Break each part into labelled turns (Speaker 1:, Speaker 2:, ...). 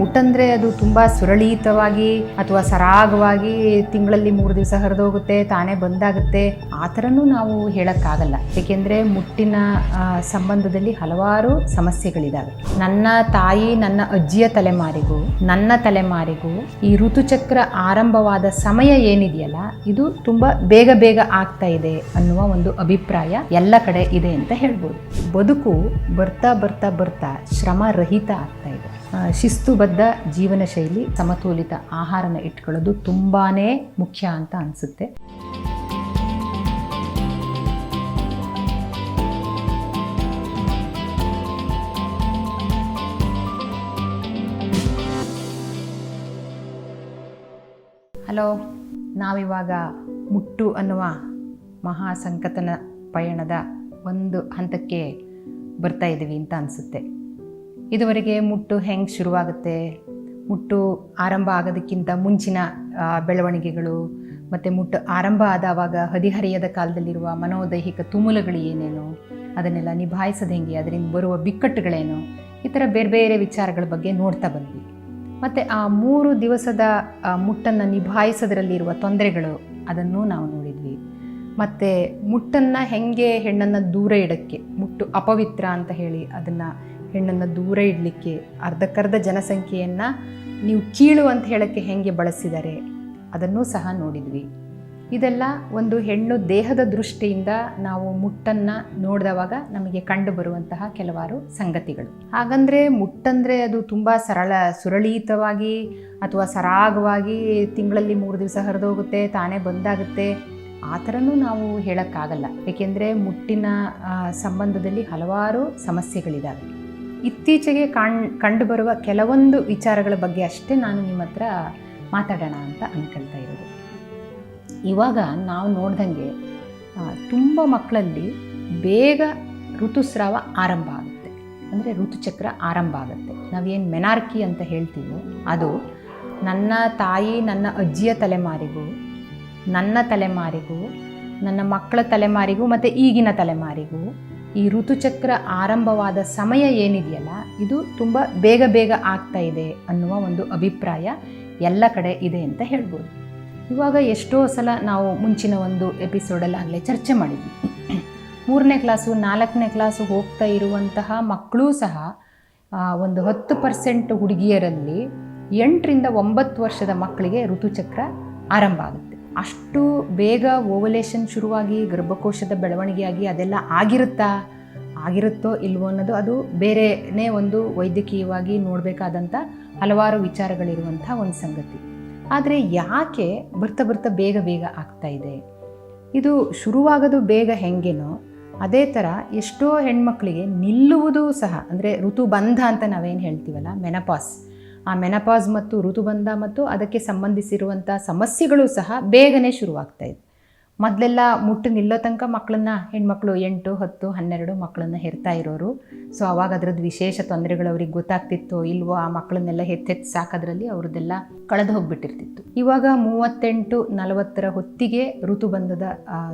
Speaker 1: ಮುಟ್ಟಂದ್ರೆ ಅದು ತುಂಬಾ ಸುರಳೀತವಾಗಿ ಅಥವಾ ಸರಾಗವಾಗಿ ತಿಂಗಳಲ್ಲಿ ಮೂರು ದಿವಸ ಹರಿದೋಗುತ್ತೆ, ತಾನೇ ಬಂದಾಗುತ್ತೆ. ಆ ಥರನೂ ನಾವು ಹೇಳೋಕ್ಕಾಗಲ್ಲ. ಏಕೆಂದರೆ ಮುಟ್ಟಿನ ಸಂಬಂಧದಲ್ಲಿ ಹಲವಾರು ಸಮಸ್ಯೆಗಳಿದಾವೆ. ನನ್ನ ತಾಯಿ, ನನ್ನ ಅಜ್ಜಿಯ ತಲೆಮಾರಿಗೂ, ನನ್ನ ತಲೆಮಾರಿಗೂ ಈ ಋತುಚಕ್ರ ಆರಂಭವಾದ ಸಮಯ ಏನಿದೆಯಲ್ಲ, ಇದು ತುಂಬಾ ಬೇಗ ಬೇಗ ಆಗ್ತಾ ಇದೆ ಅನ್ನುವ ಒಂದು ಅಭಿಪ್ರಾಯ ಎಲ್ಲ ಕಡೆ ಇದೆ ಅಂತ ಹೇಳ್ಬೋದು. ಬದುಕು ಬರ್ತಾ ಬರ್ತಾ ಬರ್ತಾ ಶ್ರಮ ರಹಿತ ಆಗ್ತಾ ಇದೆ. ಶಿಸ್ತುಬದ್ಧ ಜೀವನ ಶೈಲಿ, ಸಮತೋಲಿತ ಆಹಾರನ ಇಟ್ಕೊಳ್ಳೋದು ತುಂಬಾ ಮುಖ್ಯ ಅಂತ ಅನಿಸುತ್ತೆ. ಹಲೋ, ನಾವಿವಾಗ ಮುಟ್ಟು ಅನ್ನುವ ಮಹಾ ಸಂಕತನ ಪಯಣದ ಒಂದು ಹಂತಕ್ಕೆ ಬರ್ತಾ ಇದ್ದೀವಿ ಅಂತ ಅನಿಸುತ್ತೆ. ಇದುವರೆಗೆ ಮುಟ್ಟು ಹೆಂಗೆ ಶುರುವಾಗುತ್ತೆ? ಮುಟ್ಟು ಆರಂಭ ಆಗೋದಕ್ಕಿಂತ ಮುಂಚಿನ ಬೆಳವಣಿಗೆಗಳು ಮತ್ತು ಮುಟ್ಟು ಆರಂಭ ಆದವಾಗ ಹದಿಹರೆಯದ ಕಾಲದಲ್ಲಿರುವ ಮನೋದೈಹಿಕ ತುಮುಲಗಳು ಏನೇನು? ಅದನ್ನೆಲ್ಲ ನಿಭಾಯಿಸೋದು ಹೆಂಗೆ? ಅದರಿಂದ ಬರುವ ಬಿಕ್ಕಟ್ಟುಗಳೇನು? ಈ ಥರ ಬೇರೆ ಬೇರೆ ವಿಚಾರಗಳ ಬಗ್ಗೆ ನೋಡ್ತಾ ಬಂದ್ವಿ. ಮತ್ತು ಆ ಮೂರು ದಿವಸದ ಮುಟ್ಟನ್ನು ನಿಭಾಯಿಸೋದ್ರಲ್ಲಿರುವ ತೊಂದರೆಗಳು ಅದನ್ನು ನಾವು ನೋಡಿದ್ವಿ. ಮತ್ತು ಮುಟ್ಟನ್ನು ಹೆಂಗೆ ಹೆಣ್ಣನ್ನು ದೂರ ಇಡೋಕ್ಕೆ, ಮುಟ್ಟು ಅಪವಿತ್ರ ಅಂತ ಹೇಳಿ ಅದನ್ನು ಹೆಣ್ಣನ್ನು ದೂರ ಇಡಲಿಕ್ಕೆ ಅರ್ಧಕ್ಕರ್ಧ ಜನಸಂಖ್ಯೆಯನ್ನು ನೀವು ಕೀಳು ಅಂತ ಹೇಳೋಕ್ಕೆ ಹೆಂಗೆ ಬಳಸಿದ್ದಾರೆ ಅದನ್ನು ಸಹ ನೋಡಿದ್ವಿ. ಇದೆಲ್ಲ ಒಂದು ಹೆಣ್ಣು ದೇಹದ ದೃಷ್ಟಿಯಿಂದ ನಾವು ಮುಟ್ಟನ್ನು ನೋಡಿದವಾಗ ನಮಗೆ ಕಂಡು ಬರುವಂತಹ ಕೆಲವಾರು ಸಂಗತಿಗಳು. ಹಾಗಂದ್ರೆ ಮುಟ್ಟಂದ್ರೆ ಅದು ತುಂಬ ಸರಳ, ಸುರಳೀತವಾಗಿ ಅಥವಾ ಸರಾಗವಾಗಿ ತಿಂಗಳಲ್ಲಿ ಮೂರು ದಿವಸ ಹರಿದೋಗುತ್ತೆ, ತಾನೇ ಬಂದಾಗುತ್ತೆ. ಆ ಥರನೂ ನಾವು ಹೇಳೋಕ್ಕಾಗಲ್ಲ. ಏಕೆಂದರೆ ಮುಟ್ಟಿನ ಸಂಬಂಧದಲ್ಲಿ ಹಲವಾರು ಸಮಸ್ಯೆಗಳಿದ್ದಾವೆ ಇತ್ತೀಚೆಗೆ ಕಾಣ್, ಕಂಡುಬರುವ ಕೆಲವೊಂದು ವಿಚಾರಗಳ ಬಗ್ಗೆ ಅಷ್ಟೇ ನಾನು ನಿಮ್ಮ ಹತ್ರ ಮಾತಾಡೋಣ ಅಂತ ಅನ್ಕೊಳ್ತಾ ಇರೋದು. ಇವಾಗ ನಾವು ನೋಡ್ದಂಗೆ ತುಂಬ ಮಕ್ಕಳಲ್ಲಿ ಬೇಗ ಋತುಸ್ರಾವ ಆರಂಭ ಆಗುತ್ತೆ. ಅಂದರೆ ಋತುಚಕ್ರ ಆರಂಭ ಆಗುತ್ತೆ. ನಾವೇನು ಮೆನಾರ್ಕಿ ಅಂತ ಹೇಳ್ತೀವೋ, ಅದು ನನ್ನ ತಾಯಿ ನನ್ನ ಅಜ್ಜಿಯ ತಲೆಮಾರಿಗೂ, ನನ್ನ ತಲೆಮಾರಿಗೂ, ನನ್ನ ಮಕ್ಕಳ ತಲೆಮಾರಿಗೂ, ಮತ್ತು ಈಗಿನ ತಲೆಮಾರಿಗೂ ಈ ಋತುಚಕ್ರ ಆರಂಭವಾದ ಸಮಯ ಏನಿದೆಯಲ್ಲ, ಇದು ತುಂಬ ಬೇಗ ಬೇಗ ಆಗ್ತಾ ಇದೆ ಅನ್ನುವ ಒಂದು ಅಭಿಪ್ರಾಯ ಎಲ್ಲ ಕಡೆ ಇದೆ ಅಂತ ಹೇಳ್ಬೋದು. ಇವಾಗ ಎಷ್ಟೋ ಸಲ ನಾವು ಮುಂಚಿನ ಒಂದು ಎಪಿಸೋಡಲ್ಲಾಗಲೇ ಚರ್ಚೆ ಮಾಡಿದ್ವಿ. ಮೂರನೇ ಕ್ಲಾಸು, ನಾಲ್ಕನೇ ಕ್ಲಾಸು ಹೋಗ್ತಾ ಇರುವಂತಹ ಮಕ್ಕಳೂ ಸಹ ಒಂದು ಹತ್ತು ಪರ್ಸೆಂಟ್ ಹುಡುಗಿಯರಲ್ಲಿ ಎಂಟರಿಂದ ಒಂಬತ್ತು ವರ್ಷದ ಮಕ್ಕಳಿಗೆ ಋತುಚಕ್ರ ಆರಂಭ ಆಗುತ್ತೆ. ಅಷ್ಟು ಬೇಗ ಓವಲೇಷನ್ ಶುರುವಾಗಿ ಗರ್ಭಕೋಶದ ಬೆಳವಣಿಗೆಯಾಗಿ ಅದೆಲ್ಲ ಆಗಿರುತ್ತಾ? ಆಗಿರುತ್ತೋ ಇಲ್ವೋ ಅನ್ನೋದು ಅದು ಬೇರೆನೇ ಒಂದು ವೈದ್ಯಕೀಯವಾಗಿ ನೋಡಬೇಕಾದಂಥ ಹಲವಾರು ವಿಚಾರಗಳಿರುವಂಥ ಒಂದು ಸಂಗತಿ. ಆದರೆ ಯಾಕೆ ಬರ್ತಾ ಬರ್ತಾ ಬೇಗ ಬೇಗ ಆಗ್ತಾ ಇದೆ? ಇದು ಶುರುವಾಗೋದು ಬೇಗ ಹೆಂಗೇನೋ ಅದೇ ಥರ ಎಷ್ಟೋ ಹೆಣ್ಮಕ್ಳಿಗೆ ನಿಲ್ಲುವುದು ಸಹ, ಅಂದರೆ ಋತುಬಂಧ ಅಂತ ನಾವೇನು ಹೇಳ್ತೀವಲ್ಲ, ಮೆನಪಾಸ್. ಆ ಮೆನಪಾಸ್ ಮತ್ತು ಋತುಬಂಧ ಮತ್ತು ಅದಕ್ಕೆ ಸಂಬಂಧಿಸಿರುವಂಥ ಸಮಸ್ಯೆಗಳು ಸಹ ಬೇಗನೆ ಶುರುವಾಗ್ತಾ ಇದೆ ಮೊದಲೆಲ್ಲ ಮುಟ್ಟು ನಿಲ್ಲೋ ತನಕ ಮಕ್ಕಳನ್ನ, ಹೆಣ್ಮಕ್ಳು ಎಂಟು, ಹತ್ತು, ಹನ್ನೆರಡು ಮಕ್ಕಳನ್ನ ಹೆರ್ತಾ ಇರೋರು. ಸೊ, ಅವಾಗ ಅದರದ್ದು ವಿಶೇಷ ತೊಂದರೆಗಳು ಅವ್ರಿಗೆ ಗೊತ್ತಾಗ್ತಿತ್ತೋ ಇಲ್ವೋ ಆ ಮಕ್ಕಳನ್ನೆಲ್ಲ ಹೆತ್ತೆತ್ತು ಸಾಕೋದ್ರಲ್ಲಿ ಅವ್ರದ್ದೆಲ್ಲ ಕಳೆದು ಹೋಗ್ಬಿಟ್ಟಿರ್ತಿತ್ತು. ಇವಾಗ ಮೂವತ್ತೆಂಟು ನಲವತ್ತರ ಹೊತ್ತಿಗೆ ಋತುಬಂಧದ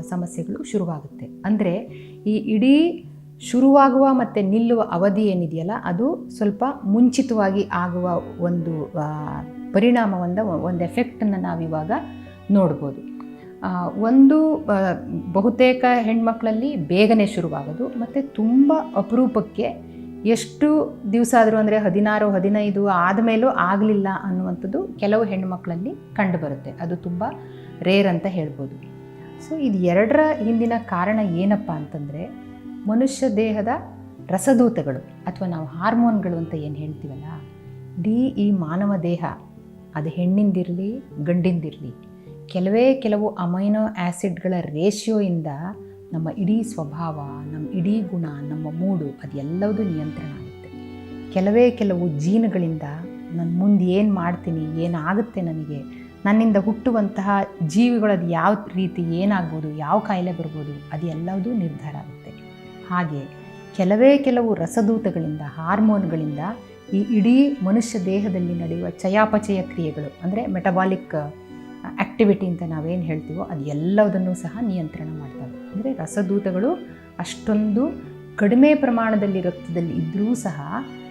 Speaker 1: ಸಮಸ್ಯೆಗಳು ಶುರುವಾಗುತ್ತೆ. ಅಂದರೆ ಈ ಇಡೀ ಶುರುವಾಗುವ ಮತ್ತು ನಿಲ್ಲುವ ಅವಧಿ ಏನಿದೆಯಲ್ಲ, ಅದು ಸ್ವಲ್ಪ ಮುಂಚಿತವಾಗಿ ಆಗುವ ಒಂದು ಪರಿಣಾಮವಂದ ಒಂದು ಎಫೆಕ್ಟನ್ನು ನಾವಿವಾಗ ನೋಡ್ಬೋದು. ಒಂದು ಬಹುತೇಕ ಹೆಣ್ಮಕ್ಳಲ್ಲಿ ಬೇಗನೆ ಶುರುವಾಗೋದು, ಮತ್ತು ತುಂಬ ಅಪರೂಪಕ್ಕೆ ಎಷ್ಟು ದಿವಸ ಆದರೂ ಅಂದರೆ ಹದಿನಾರು, ಹದಿನೈದು ಆದಮೇಲೂ ಆಗಲಿಲ್ಲ ಅನ್ನುವಂಥದ್ದು ಕೆಲವು ಹೆಣ್ಮಕ್ಳಲ್ಲಿ ಕಂಡುಬರುತ್ತೆ. ಅದು ತುಂಬ ರೇರ್ ಅಂತ ಹೇಳ್ಬೋದು. ಸೊ ಇದು ಎರಡರ ಹಿಂದಿನ ಕಾರಣ ಏನಪ್ಪ ಅಂತಂದರೆ ಮನುಷ್ಯ ದೇಹದ ರಸದೂತಗಳು ಅಥವಾ ನಾವು ಹಾರ್ಮೋನ್ಗಳು ಅಂತ ಏನು ಹೇಳ್ತೀವಲ್ಲ? ಇಡೀ ಈ ಮಾನವ ದೇಹ, ಅದು ಹೆಣ್ಣಿಂದಿರಲಿ, ಗಂಡಿಂದಿರಲಿ, ಕೆಲವೇ ಕೆಲವು ಅಮೈನೋ ಆ್ಯಸಿಡ್ಗಳ ರೇಷಿಯೋಯಿಂದ ನಮ್ಮ ಇಡೀ ಸ್ವಭಾವ, ನಮ್ಮ ಇಡೀ ಗುಣ, ನಮ್ಮ ಮೂಡು ಅದೆಲ್ಲವೂ ನಿಯಂತ್ರಣ ಆಗುತ್ತೆ. ಕೆಲವೇ ಕೆಲವು ಜೀನ್ಗಳಿಂದ ನಾನು ಮುಂದೆ ಏನು ಮಾಡ್ತೀನಿ, ಏನಾಗುತ್ತೆ ನನಗೆ, ನನ್ನಿಂದ ಹುಟ್ಟುವಂತಹ ಜೀವಿಗಳದ್ದು ಯಾವ ರೀತಿ ಏನಾಗ್ಬೋದು, ಯಾವ ಕಾಯಿಲೆ ಬರ್ಬೋದು ಅದೆಲ್ಲವೂ ನಿರ್ಧಾರ ಆಗುತ್ತೆ. ಹಾಗೆ ಕೆಲವೇ ಕೆಲವು ರಸದೂತಗಳಿಂದ, ಹಾರ್ಮೋನ್ಗಳಿಂದ ಈ ಇಡೀ ಮನುಷ್ಯ ದೇಹದಲ್ಲಿ ನಡೆಯುವ ಚಯಾಪಚಯ ಕ್ರಿಯೆಗಳು, ಅಂದರೆ ಮೆಟಬಾಲಿಕ್ ಆ್ಯಕ್ಟಿವಿಟಿ ಅಂತ ನಾವೇನು ಹೇಳ್ತೀವೋ ಅದು ಎಲ್ಲದನ್ನೂ ಸಹ ನಿಯಂತ್ರಣ ಮಾಡ್ತವೆ. ಅಂದರೆ ರಸದೂತಗಳು ಅಷ್ಟೊಂದು ಕಡಿಮೆ ಪ್ರಮಾಣದಲ್ಲಿ ರಕ್ತದಲ್ಲಿ ಇದ್ದರೂ ಸಹ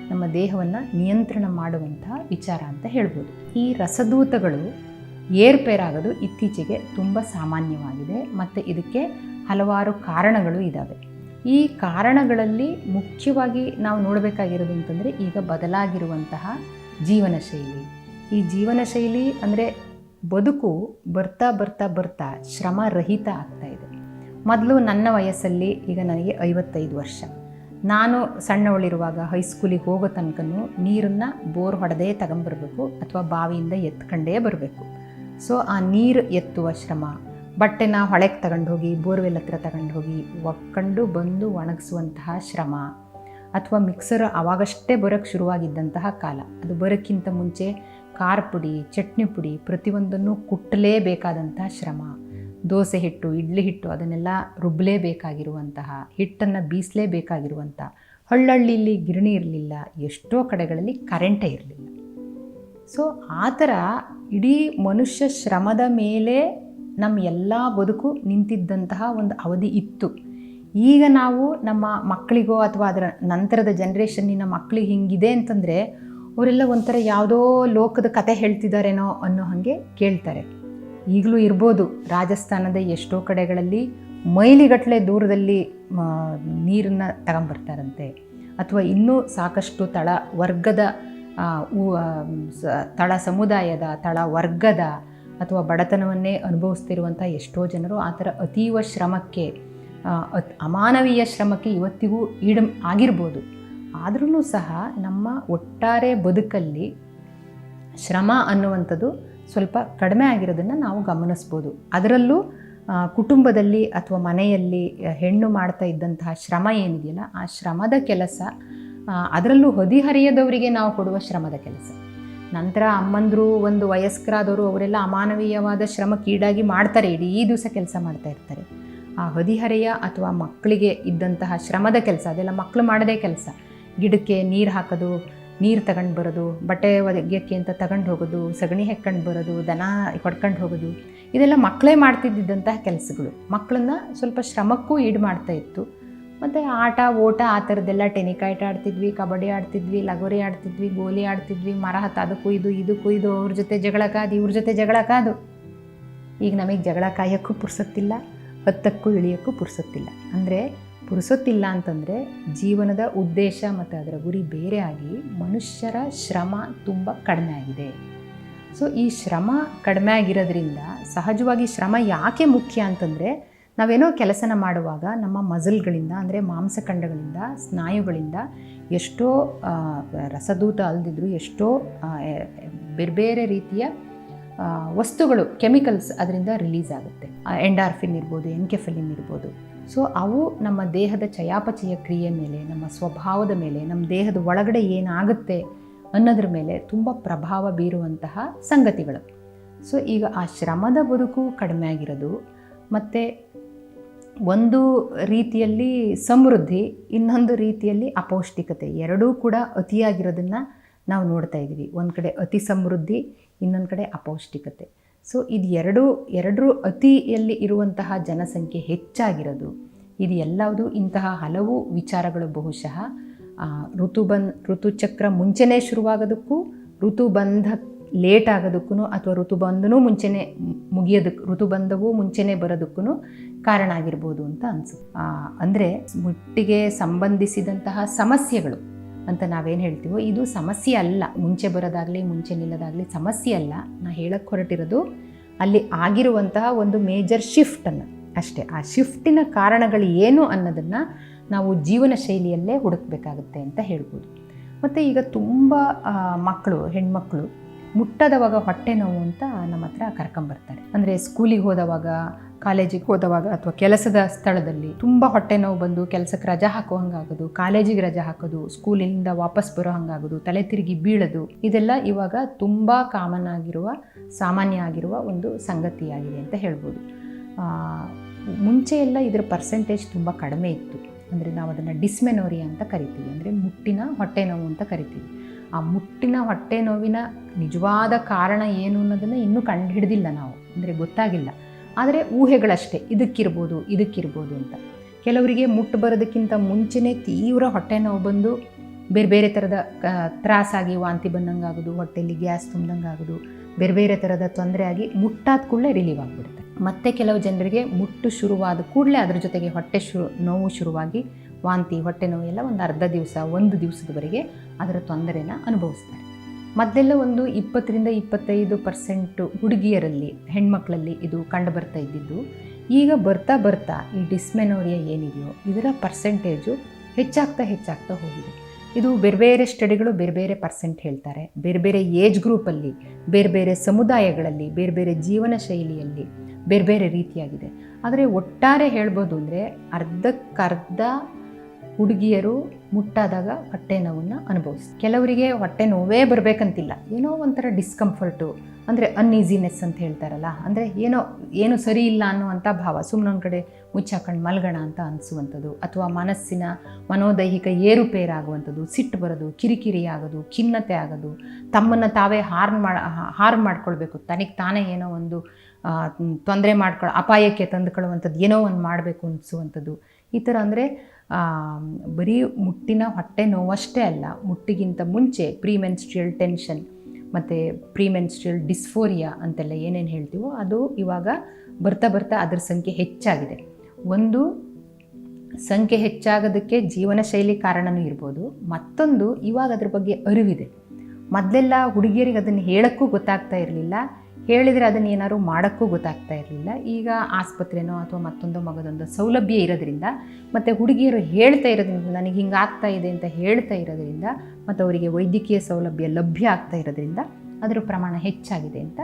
Speaker 1: ನಮ್ಮ ದೇಹವನ್ನು ನಿಯಂತ್ರಣ ಮಾಡುವಂಥ ವಿಚಾರ ಅಂತ ಹೇಳ್ಬೋದು. ಈ ರಸದೂತಗಳು ಏರ್ಪೇರಾಗೋದು ಇತ್ತೀಚೆಗೆ ತುಂಬ ಸಾಮಾನ್ಯವಾಗಿದೆ, ಮತ್ತು ಇದಕ್ಕೆ ಹಲವಾರು ಕಾರಣಗಳು ಇದ್ದಾವೆ ಈ ಕಾರಣಗಳಲ್ಲಿ ಮುಖ್ಯವಾಗಿ ನಾವು ನೋಡಬೇಕಾಗಿರೋದು ಅಂತಂದರೆ ಈಗ ಬದಲಾಗಿರುವಂತಹ ಜೀವನ ಶೈಲಿ. ಈ ಜೀವನ ಶೈಲಿ ಅಂದರೆ ಬದುಕು ಬರ್ತಾ ಬರ್ತಾ ಬರ್ತಾ ಶ್ರಮರಹಿತ ಆಗ್ತಾ ಇದೆ. ಮೊದಲು ನನ್ನ ವಯಸ್ಸಲ್ಲಿ ಈಗ ನನಗೆ ಐವತ್ತೈದು ವರ್ಷ. ನಾನು ಸಣ್ಣವಳಿರುವಾಗ ಹೈಸ್ಕೂಲಿಗೆ ಹೋಗೋ ತನಕನೂ ನೀರನ್ನು ಬೋರ್ ಹೊಡೆದೇ ತಗೊಂಬರ್ಬೇಕು ಅಥವಾ ಬಾವಿಯಿಂದ ಎತ್ಕೊಂಡೇ ಬರಬೇಕು. ಸೊ ಆ ನೀರು ಎತ್ತುವ ಶ್ರಮ ಬಟ್ಟೆನ ಹೊಳೆಗೆ ತಗೊಂಡು ಹೋಗಿ ಬೋರ್ವೆಲ್ ಹತ್ರ ತಗೊಂಡು ಹೋಗಿ ಒಕ್ಕೊಂಡು ಬಂದು ಒಣಗಿಸುವಂತಹ ಶ್ರಮ ಅಥವಾ ಮಿಕ್ಸರ್ ಆವಾಗಷ್ಟೇ ಬರೋಕ್ಕೆ ಶುರುವಾಗಿದ್ದಂತಹ ಕಾಲ. ಅದು ಬರೋಕ್ಕಿಂತ ಮುಂಚೆ ಖಾರ ಪುಡಿ, ಚಟ್ನಿ ಪುಡಿ ಪ್ರತಿಯೊಂದನ್ನು ಕುಟ್ಟಲೇಬೇಕಾದಂತಹ ಶ್ರಮ. ದೋಸೆ ಹಿಟ್ಟು, ಇಡ್ಲಿ ಹಿಟ್ಟು ಅದನ್ನೆಲ್ಲ ರುಬ್ಬಲೇಬೇಕಾಗಿರುವಂತಹ ಹಿಟ್ಟನ್ನು ಬೀಸಲೇಬೇಕಾಗಿರುವಂಥ ಹಳ್ಳಹಳ್ಳಿಲಿ ಗಿರಣಿ ಇರಲಿಲ್ಲ, ಎಷ್ಟೋ ಕಡೆಗಳಲ್ಲಿ ಕರೆಂಟೇ ಇರಲಿಲ್ಲ. ಸೊ ಆ ಥರ ಇಡೀ ಮನುಷ್ಯ ಶ್ರಮದ ಮೇಲೆ ನಮ್ಮ ಎಲ್ಲ ಬದುಕು ನಿಂತಿದ್ದಂತಹ ಒಂದು ಅವಧಿ ಇತ್ತು. ಈಗ ನಾವು ನಮ್ಮ ಮಕ್ಕಳಿಗೋ ಅಥವಾ ಅದರ ನಂತರದ ಜನ್ರೇಷನ್ನಿನ ಮಕ್ಕಳಿಗೆ ಹಿಂಗಿದೆ ಅಂತಂದರೆ ಅವರೆಲ್ಲ ಒಂಥರ ಯಾವುದೋ ಲೋಕದ ಕತೆ ಹೇಳ್ತಿದ್ದಾರೇನೋ ಅನ್ನೋ ಹಾಗೆ ಕೇಳ್ತಾರೆ. ಈಗಲೂ ಇರ್ಬೋದು ರಾಜಸ್ಥಾನದ ಎಷ್ಟೋ ಕಡೆಗಳಲ್ಲಿ ಮೈಲಿಗಟ್ಟಲೆ ದೂರದಲ್ಲಿ ನೀರನ್ನು ತಗೊಂಬರ್ತಾರಂತೆ. ಅಥವಾ ಇನ್ನೂ ಸಾಕಷ್ಟು ತಳ ವರ್ಗದ ತಳ ಸಮುದಾಯದ, ತಳ ವರ್ಗದ ಅಥವಾ ಬಡತನವನ್ನೇ ಅನುಭವಿಸ್ತಿರುವಂಥ ಎಷ್ಟೋ ಜನರು ಆ ಥರ ಅತೀವ ಶ್ರಮಕ್ಕೆ ಅತ್ ಅಮಾನವೀಯ ಶ್ರಮಕ್ಕೆ ಇವತ್ತಿಗೂ ಈಡ ಆಗಿರ್ಬೋದು. ಆದ್ರೂ ಸಹ ನಮ್ಮ ಒಟ್ಟಾರೆ ಬದುಕಲ್ಲಿ ಶ್ರಮ ಅನ್ನುವಂಥದ್ದು ಸ್ವಲ್ಪ ಕಡಿಮೆ ಆಗಿರೋದನ್ನು ನಾವು ಗಮನಿಸ್ಬೋದು. ಅದರಲ್ಲೂ ಕುಟುಂಬದಲ್ಲಿ ಅಥವಾ ಮನೆಯಲ್ಲಿ ಹೆಣ್ಣು ಮಾಡ್ತಾ ಇದ್ದಂತಹ ಶ್ರಮ ಏನಿದೆಯಲ್ಲ, ಆ ಶ್ರಮದ ಕೆಲಸ ಅದರಲ್ಲೂ ಹದಿಹರಿಯದವರಿಗೆ ನಾವು ಕೊಡುವ ಶ್ರಮದ ಕೆಲಸ. ನಂತರ ಅಮ್ಮಂದರು ಒಂದು ವಯಸ್ಕರಾದವರು ಅವರೆಲ್ಲ ಅಮಾನವೀಯವಾದ ಶ್ರಮಕ್ಕೀಡಾಗಿ ಮಾಡ್ತಾರೆ, ಇಡೀ ದಿವಸ ಕೆಲಸ ಮಾಡ್ತಾ ಇರ್ತಾರೆ. ಆ ಹದಿಹರೆಯ ಅಥವಾ ಮಕ್ಕಳಿಗೆ ಇದ್ದಂತಹ ಶ್ರಮದ ಕೆಲಸ, ಅದೆಲ್ಲ ಮಕ್ಕಳು ಮಾಡದೇ ಕೆಲಸ. ಗಿಡಕ್ಕೆ ನೀರು ಹಾಕೋದು, ನೀರು ತಗೊಂಡು ಬರೋದು, ಬಟ್ಟೆ ಒದಗ್ಯಕ್ಕೆ ಅಂತ ತಗೊಂಡು ಹೋಗೋದು, ಸಗಣಿ ಹೆಕ್ಕೊಂಡು ಬರೋದು, ದನ ಹೊಡ್ಕೊಂಡು ಹೋಗೋದು, ಇದೆಲ್ಲ ಮಕ್ಕಳೇ ಮಾಡ್ತಿದ್ದಂತಹ ಕೆಲಸಗಳು. ಮಕ್ಕಳನ್ನ ಸ್ವಲ್ಪ ಶ್ರಮಕ್ಕೂ ಈಡು ಮಾಡ್ತಾ ಇತ್ತು. ಮತ್ತು ಆಟ, ಓಟ ಆ ಥರದ್ದೆಲ್ಲ ಟೆನಿಕಾಯ್ಟ್ ಆಡ್ತಿದ್ವಿ, ಕಬಡ್ಡಿ ಆಡ್ತಿದ್ವಿ, ಲಗೋರಿ ಆಡ್ತಿದ್ವಿ, ಗೋಲಿ ಆಡ್ತಿದ್ವಿ, ಮರ ಹತ್ತು ಇದು ಕುಯ್ದು ಇದು ಅವ್ರ ಜೊತೆ ಜಗಳ ಕಾದು, ಇವ್ರ ಜೊತೆ ಜಗಳ ಕಾದು. ಈಗ ನಮಗೆ ಜಗಳ ಕಾಯೋಕ್ಕೂ ಪುರ್ಸೊತ್ತಿಲ್ಲ, ಹತ್ತಕ್ಕೂ ಇಳಿಯೋಕ್ಕೂ ಪುರ್ಸೊತ್ತಿಲ್ಲ. ಅಂದರೆ ಪುರ್ಸೊತ್ತಿಲ್ಲ ಅಂತಂದರೆ ಜೀವನದ ಉದ್ದೇಶ ಮತ್ತು ಅದರ ಗುರಿ ಬೇರೆ ಆಗಿ ಮನುಷ್ಯರ ಶ್ರಮ ತುಂಬ ಕಡಿಮೆ ಆಗಿದೆ. ಸೊ ಈ ಶ್ರಮ ಕಡಿಮೆ ಆಗಿರೋದ್ರಿಂದ ಸಹಜವಾಗಿ ಶ್ರಮ ಯಾಕೆ ಮುಖ್ಯ ಅಂತಂದರೆ ನಾವೇನೋ ಕೆಲಸನ ಮಾಡುವಾಗ ನಮ್ಮ ಮಜಲ್ಗಳಿಂದ ಅಂದರೆ ಮಾಂಸಖಂಡಗಳಿಂದ ಸ್ನಾಯುಗಳಿಂದ ಎಷ್ಟೋ ರಸದೂತ ಅಲ್ದಿದ್ರು ಎಷ್ಟೋ ಬೇರೆ ಬೇರೆ ರೀತಿಯ ವಸ್ತುಗಳು, ಕೆಮಿಕಲ್ಸ್ ಅದರಿಂದ ರಿಲೀಸ್ ಆಗುತ್ತೆ. ಎಂಡಾರ್ಫಿನ್ ಇರ್ಬೋದು, ಎನ್ಕೆಫಲಿನ್ ಇರ್ಬೋದು. ಸೊ ಅವು ನಮ್ಮ ದೇಹದ ಚಯಾಪಚಯ ಕ್ರಿಯೆ ಮೇಲೆ, ನಮ್ಮ ಸ್ವಭಾವದ ಮೇಲೆ, ನಮ್ಮ ದೇಹದ ಒಳಗಡೆ ಏನಾಗುತ್ತೆ ಅನ್ನೋದ್ರ ಮೇಲೆ ತುಂಬ ಪ್ರಭಾವ ಬೀರುವಂತಹ ಸಂಗತಿಗಳು. ಸೊ ಈಗ ಆ ಶ್ರಮದ ಬದುಕು ಕಡಿಮೆ ಆಗಿರೋದು, ಮತ್ತು ಒಂದು ರೀತಿಯಲ್ಲಿ ಸಮೃದ್ಧಿ, ಇನ್ನೊಂದು ರೀತಿಯಲ್ಲಿ ಅಪೌಷ್ಟಿಕತೆ. ಎರಡೂ ಕೂಡ ಅತಿಯಾಗಿರೋದನ್ನು ನಾವು ನೋಡ್ತಾ ಇದ್ದೀವಿ. ಒಂದು ಕಡೆ ಅತಿ ಸಮೃದ್ಧಿ, ಇನ್ನೊಂದು ಕಡೆ ಅಪೌಷ್ಟಿಕತೆ. ಸೊ ಇದು ಎರಡೂ, ಎರಡರೂ ಅತಿಯಲ್ಲಿ ಇರುವಂತಹ ಜನಸಂಖ್ಯೆ ಹೆಚ್ಚಾಗಿರೋದು. ಇದು ಎಲ್ಲವುದು ಇಂತಹ ಹಲವು ವಿಚಾರಗಳು ಬಹುಶಃ ಋತುಬನ್, ಋತುಚಕ್ರ ಮುಂಚೆನೇ ಶುರುವಾಗೋದಕ್ಕೂ ಋತುಬಂಧ ಲೇಟ್ ಆಗೋದಕ್ಕೂ ಅಥವಾ ಋತುಬಂಧನೂ ಮುಂಚೆನೇ ಮುಗಿಯೋದಕ್ಕೆ ಋತುಬಂಧವೂ ಮುಂಚೆನೇ ಬರೋದಕ್ಕೂ ಕಾರಣ ಆಗಿರ್ಬೋದು ಅಂತ ಅನಿಸುತ್ತೆ. ಅಂದರೆ ಮುಟ್ಟಿಗೆ ಸಂಬಂಧಿಸಿದಂತಹ ಸಮಸ್ಯೆಗಳು ಅಂತ ನಾವೇನು ಹೇಳ್ತೀವೋ, ಇದು ಸಮಸ್ಯೆ ಅಲ್ಲ. ಮುಂಚೆ ಬರೋದಾಗಲಿ, ಮುಂಚೆ ನಿಲ್ಲೋದಾಗಲಿ ಸಮಸ್ಯೆ ಅಲ್ಲ. ನಾ ಹೇಳಕ್ಕೆ ಹೊರಟಿರೋದು ಅಲ್ಲಿ ಆಗಿರುವಂತಹ ಒಂದು ಮೇಜರ್ ಶಿಫ್ಟನ್ನು ಅಷ್ಟೇ. ಆ ಶಿಫ್ಟಿನ ಕಾರಣಗಳು ಏನು ಅನ್ನೋದನ್ನು ನಾವು ಜೀವನ ಶೈಲಿಯಲ್ಲೇ ಹುಡುಕಬೇಕಾಗುತ್ತೆ ಅಂತ ಹೇಳ್ಬೋದು. ಮತ್ತು ಈಗ ತುಂಬ ಮಕ್ಕಳು, ಹೆಣ್ಮಕ್ಳು ಮುಟ್ಟದವಾಗ ಹೊಟ್ಟೆ ನೋವು ಅಂತ ನಮ್ಮ ಹತ್ರ ಕರ್ಕೊಂಬರ್ತಾರೆ. ಅಂದರೆ ಸ್ಕೂಲಿಗೆ ಹೋದವಾಗ, ಕಾಲೇಜಿಗೆ ಹೋದವಾಗ ಅಥವಾ ಕೆಲಸದ ಸ್ಥಳದಲ್ಲಿ ತುಂಬ ಹೊಟ್ಟೆ ನೋವು ಬಂದು ಕೆಲಸಕ್ಕೆ ರಜಾ ಹಾಕೋ ಹಂಗಾಗೋದು ಕಾಲೇಜಿಗೆ ರಜಾ ಹಾಕೋದು, ಸ್ಕೂಲಿಂದ ವಾಪಸ್ ಬರೋ ಹಂಗಾಗೋದು, ತಲೆ ತಿರುಗಿ ಬೀಳೋದು, ಇದೆಲ್ಲ ಇವಾಗ ತುಂಬ ಕಾಮನ್ ಆಗಿರುವ, ಸಾಮಾನ್ಯ ಆಗಿರುವ ಒಂದು ಸಂಗತಿಯಾಗಿದೆ ಅಂತ ಹೇಳ್ಬೋದು. ಮುಂಚೆ ಎಲ್ಲ ಇದರ ಪರ್ಸೆಂಟೇಜ್ ತುಂಬ ಕಡಿಮೆ ಇತ್ತು. ಅಂದರೆ ನಾವು ಅದನ್ನು ಡಿಸ್ಮೆನೋರಿಯಾ ಅಂತ ಕರಿತೀವಿ. ಅಂದರೆ ಮುಟ್ಟಿನ ಹೊಟ್ಟೆ ನೋವು ಅಂತ ಕರಿತೀವಿ. ಆ ಮುಟ್ಟಿನ ಹೊಟ್ಟೆ ನೋವಿನ ನಿಜವಾದ ಕಾರಣ ಏನು ಅನ್ನೋದನ್ನು ಇನ್ನೂ ಕಂಡುಹಿಡ್ದಿಲ್ಲ ನಾವು. ಅಂದರೆ ಗೊತ್ತಾಗಿಲ್ಲ. ಆದರೆ ಊಹೆಗಳಷ್ಟೇ. ಇದಕ್ಕಿರ್ಬೋದು ಇದಕ್ಕಿರ್ಬೋದು ಅಂತ. ಕೆಲವರಿಗೆ ಮುಟ್ಟು ಬರೋದಕ್ಕಿಂತ ಮುಂಚೆನೇ ತೀವ್ರ ಹೊಟ್ಟೆ ನೋವು ಬಂದು ಬೇರೆ ಬೇರೆ ಥರದ ಕ ತ್ರಾಸಾಗಿ ವಾಂತಿ ಬಂದಂಗಾಗೋದು, ಹೊಟ್ಟೆಯಲ್ಲಿ ಗ್ಯಾಸ್ ತುಂಬ್ದಂಗೆ ಆಗೋದು ಬೇರೆ ಬೇರೆ ಥರದ ತೊಂದರೆ ಆಗಿ ಮುಟ್ಟಾದ ಕೂಡಲೇ ರಿಲೀವ್ ಆಗಿಬಿಡುತ್ತೆ. ಮತ್ತು ಕೆಲವು ಜನರಿಗೆ ಮುಟ್ಟು ಶುರುವಾದ ಕೂಡಲೇ ಅದ್ರ ಜೊತೆಗೆ ಹೊಟ್ಟೆ ಶುರು, ನೋವು ಶುರುವಾಗಿ ವಾಂತಿ, ಹೊಟ್ಟೆ ನೋವು ಎಲ್ಲ ಒಂದು ಅರ್ಧ ದಿವಸ, ಒಂದು ದಿವಸದವರೆಗೆ ಅದರ ತೊಂದರೆನ ಅನುಭವಿಸ್ತಾರೆ. ಮೊದಲೆಲ್ಲ ಒಂದು ಇಪ್ಪತ್ತರಿಂದ ಇಪ್ಪತ್ತೈದು ಪರ್ಸೆಂಟು ಹುಡುಗಿಯರಲ್ಲಿ, ಹೆಣ್ಮಕ್ಳಲ್ಲಿ ಇದು ಕಂಡು ಬರ್ತಾ ಇದ್ದಿದ್ದು, ಈಗ ಬರ್ತಾ ಬರ್ತಾ ಈ ಡಿಸ್ಮೆನೋರಿಯಾ ಏನಿದೆಯೋ ಇದರ ಪರ್ಸೆಂಟೇಜು ಹೆಚ್ಚಾಗ್ತಾ ಹೆಚ್ಚಾಗ್ತಾ ಹೋಗಿದೆ. ಇದು ಬೇರೆ ಬೇರೆ ಸ್ಟಡಿಗಳು ಬೇರೆ ಬೇರೆ ಪರ್ಸೆಂಟ್ ಹೇಳ್ತಾರೆ. ಬೇರೆ ಬೇರೆ ಏಜ್ ಗ್ರೂಪಲ್ಲಿ, ಬೇರೆ ಬೇರೆ ಸಮುದಾಯಗಳಲ್ಲಿ, ಬೇರೆ ಬೇರೆ ಜೀವನ ಶೈಲಿಯಲ್ಲಿ ಬೇರೆ ಬೇರೆ ರೀತಿಯಾಗಿದೆ. ಆದರೆ ಒಟ್ಟಾರೆ ಹೇಳ್ಬೋದು ಅಂದರೆ ಅರ್ಧಕ್ಕರ್ಧ ಹುಡುಗಿಯರು ಮುಟ್ಟಾದಾಗ ಹೊಟ್ಟೆ ನೋವನ್ನು ಅನುಭವಿಸ್ತಾರೆ ಕೆಲವರಿಗೆ ಹೊಟ್ಟೆ ನೋವೇ ಬರಬೇಕಂತಿಲ್ಲ. ಏನೋ ಒಂಥರ ಡಿಸ್ಕಂಫರ್ಟು ಅಂದರೆ ಅನ್ಈಸಿನೆಸ್ ಅಂತ ಹೇಳ್ತಾರಲ್ಲ, ಅಂದರೆ ಏನೋ, ಏನು ಸರಿ ಇಲ್ಲ ಅನ್ನುವಂಥ ಭಾವ. ಸುಮ್ಮನೆ ಒಂದು ಕಡೆ ಮುಚ್ಚಾಕೊಂಡು ಮಲ್ಗೋಣ ಅಂತ ಅನಿಸುವಂಥದ್ದು, ಅಥವಾ ಮನಸ್ಸಿನ ಮನೋದೈಹಿಕ ಏರುಪೇರಾಗುವಂಥದ್ದು, ಸಿಟ್ಟು ಬರೋದು ಕಿರಿಕಿರಿ ಆಗೋದು ಖಿನ್ನತೆ ಆಗೋದು, ತಮ್ಮನ್ನು ತಾವೇ ಹಾರ್ನ್ ಮಾಡ ಹಾರ್ನ್ ಮಾಡ್ಕೊಳ್ಬೇಕು. ತನಗೆ ತಾನೇ ಏನೋ ಒಂದು ತೊಂದರೆ ಮಾಡ್ಕೊಳ್ಳೋ ಅಪಾಯಕ್ಕೆ ತಂದುಕೊಳ್ಳುವಂಥದ್ದು, ಏನೋ ಒಂದು ಮಾಡಬೇಕು ಅನಿಸುವಂಥದ್ದು. ಈ ಥರ ಅಂದರೆ ಬರೀ ಮುಟ್ಟಿನ ಹೊಟ್ಟೆ ನೋವಷ್ಟೇ ಅಲ್ಲ, ಮುಟ್ಟಿಗಿಂತ ಮುಂಚೆ ಪ್ರೀಮೆನ್ಸ್ಟ್ರಿಯಲ್ ಟೆನ್ಷನ್ ಮತ್ತು ಪ್ರೀಮೆನ್ಸ್ಟ್ರಿಯಲ್ ಡಿಸ್ಫೋರಿಯಾ ಅಂತೆಲ್ಲ ಏನೇನು ಹೇಳ್ತೀವೋ ಅದು ಇವಾಗ ಬರ್ತಾ ಬರ್ತಾ ಅದರ ಸಂಖ್ಯೆ ಹೆಚ್ಚಾಗಿದೆ. ಒಂದು, ಸಂಖ್ಯೆ ಹೆಚ್ಚಾಗೋದಕ್ಕೆ ಜೀವನ ಶೈಲಿ ಕಾರಣನೂ ಇರ್ಬೋದು. ಮತ್ತೊಂದು, ಇವಾಗ ಅದ್ರ ಬಗ್ಗೆ ಅರಿವಿದೆ. ಮೊದಲೆಲ್ಲ ಹುಡುಗಿಯರಿಗೆ ಅದನ್ನು ಹೇಳೋಕ್ಕೂ ಗೊತ್ತಾಗ್ತಾ ಇರಲಿಲ್ಲ. ಹೇಳಿದರೆ ಅದನ್ನು ಏನಾದ್ರು ಮಾಡೋಕ್ಕೂ ಗೊತ್ತಾಗ್ತಾ ಇರಲಿಲ್ಲ. ಈಗ ಆಸ್ಪತ್ರೆನೋ ಅಥವಾ ಮತ್ತೊಂದು ಮಗದೊಂದು ಸೌಲಭ್ಯ ಇರೋದ್ರಿಂದ ಮತ್ತು ಹುಡುಗಿಯರು ಹೇಳ್ತಾ ಇರೋದ್ರಿಂದ, ನನಗೆ ಹಿಂಗಾಗ್ತಾ ಇದೆ ಅಂತ ಹೇಳ್ತಾ ಇರೋದ್ರಿಂದ ಮತ್ತು ಅವರಿಗೆ ವೈದ್ಯಕೀಯ ಸೌಲಭ್ಯ ಲಭ್ಯ ಆಗ್ತಾ ಇರೋದ್ರಿಂದ ಅದರ ಪ್ರಮಾಣ ಹೆಚ್ಚಾಗಿದೆ ಅಂತ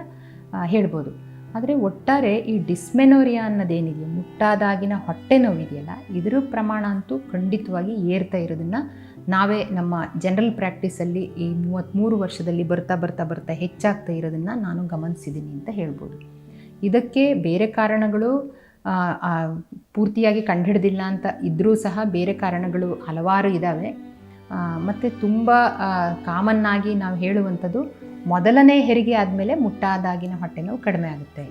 Speaker 1: ಹೇಳ್ಬೋದು. ಆದರೆ ಒಟ್ಟಾರೆ ಈ ಡಿಸ್ಮೆನೋರಿಯಾ ಅನ್ನೋದೇನಿದೆಯೋ ಮುಟ್ಟಾದಾಗಿನ ಹೊಟ್ಟೆ ನೋವಿದೆಯಲ್ಲ, ಇದರ ಪ್ರಮಾಣ ಅಂತೂ ಖಂಡಿತವಾಗಿ ಏರ್ತಾ ಇರೋದನ್ನು ನಾವೇ ನಮ್ಮ ಜನರಲ್ ಪ್ರಾಕ್ಟೀಸಲ್ಲಿ ಈ ಮೂವತ್ತ್ಮೂರು ವರ್ಷದಲ್ಲಿ ಬರ್ತಾ ಬರ್ತಾ ಬರ್ತಾ ಹೆಚ್ಚಾಗ್ತಾ ಇರೋದನ್ನು ನಾನು ಗಮನಿಸಿದ್ದೀನಿ ಅಂತ ಹೇಳ್ಬೋದು. ಇದಕ್ಕೆ ಬೇರೆ ಕಾರಣಗಳು ಪೂರ್ತಿಯಾಗಿ ಕಂಡುಹಿಡ್ದಿಲ್ಲ ಅಂತ ಇದ್ದರೂ ಸಹ ಬೇರೆ ಕಾರಣಗಳು ಹಲವಾರು ಇದ್ದಾವೆ ಮತ್ತು ತುಂಬ ಕಾಮನ್ ಆಗಿ ನಾವು ಹೇಳುವಂಥದ್ದು ಮೊದಲನೇ ಹೆರಿಗೆ ಆದಮೇಲೆ ಮುಟ್ಟಾದಾಗಿನ ಹೊಟ್ಟೆ ನೋವು ಕಡಿಮೆ ಆಗುತ್ತೆ.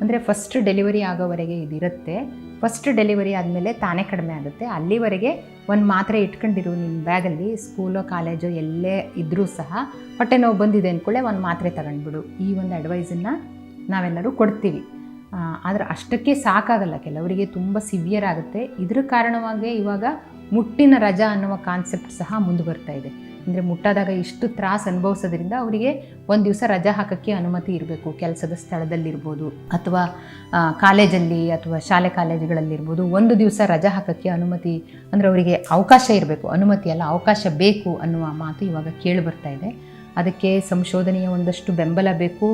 Speaker 1: ಅಂದರೆ ಫಸ್ಟ್ ಡೆಲಿವರಿ ಆಗೋವರೆಗೆ ಇದಿರುತ್ತೆ. ಫಸ್ಟ್ ಡೆಲಿವರಿ ಆದಮೇಲೆ ತಾನೇ ಕಡಿಮೆ ಆಗುತ್ತೆ. ಅಲ್ಲಿವರೆಗೆ ಒಂದು ಮಾತ್ರೆ ಇಟ್ಕೊಂಡಿರು ನಿಮ್ಮ ಬ್ಯಾಗಲ್ಲಿ, ಸ್ಕೂಲೋ ಕಾಲೇಜೋ ಎಲ್ಲೇ ಇದ್ದರೂ ಸಹ ಹೊಟ್ಟೆ ನೋವು ಬಂದಿದೆ ಅಂದ್ಕೊಳ್ಳೆ ಒಂದು ಮಾತ್ರೆ ತಗೊಂಡ್ಬಿಡು. ಈ ಒಂದು ಅಡ್ವೈಸನ್ನು ನಾವೆಲ್ಲರೂ ಕೊಡ್ತೀವಿ. ಆದರೆ ಅಷ್ಟಕ್ಕೆ ಸಾಕಾಗಲ್ಲ. ಕೆಲವರಿಗೆ ತುಂಬ ಸಿವಿಯರ್ ಆಗುತ್ತೆ. ಇದ್ರ ಕಾರಣವಾಗಿ ಇವಾಗ ಮುಟ್ಟಿನ ರಜಾ ಅನ್ನುವ ಕಾನ್ಸೆಪ್ಟ್ ಸಹ ಮುಂದೆ ಬರ್ತಾ ಇದೆ. ಅಂದರೆ ಮುಟ್ಟಾದಾಗ ಇಷ್ಟು ತ್ರಾಸ ಅನುಭವಿಸೋದ್ರಿಂದ ಅವರಿಗೆ ಒಂದು ದಿವಸ ರಜಾ ಹಾಕೋಕ್ಕೆ ಅನುಮತಿ ಇರಬೇಕು, ಕೆಲಸದ ಸ್ಥಳದಲ್ಲಿರ್ಬೋದು ಅಥವಾ ಕಾಲೇಜಲ್ಲಿ ಅಥವಾ ಶಾಲೆ ಕಾಲೇಜುಗಳಲ್ಲಿರ್ಬೋದು. ಒಂದು ದಿವಸ ರಜಾ ಹಾಕೋಕ್ಕೆ ಅನುಮತಿ ಅಂದರೆ ಅವರಿಗೆ ಅವಕಾಶ ಇರಬೇಕು, ಅನುಮತಿ ಅಲ್ಲ, ಅವಕಾಶ ಬೇಕು ಅನ್ನುವ ಮಾತು ಇವಾಗ ಕೇಳಿ ಬರ್ತಾ ಇದೆ. ಅದಕ್ಕೆ ಸಂಶೋಧನೆಯ ಒಂದಷ್ಟು ಬೆಂಬಲ ಬೇಕು,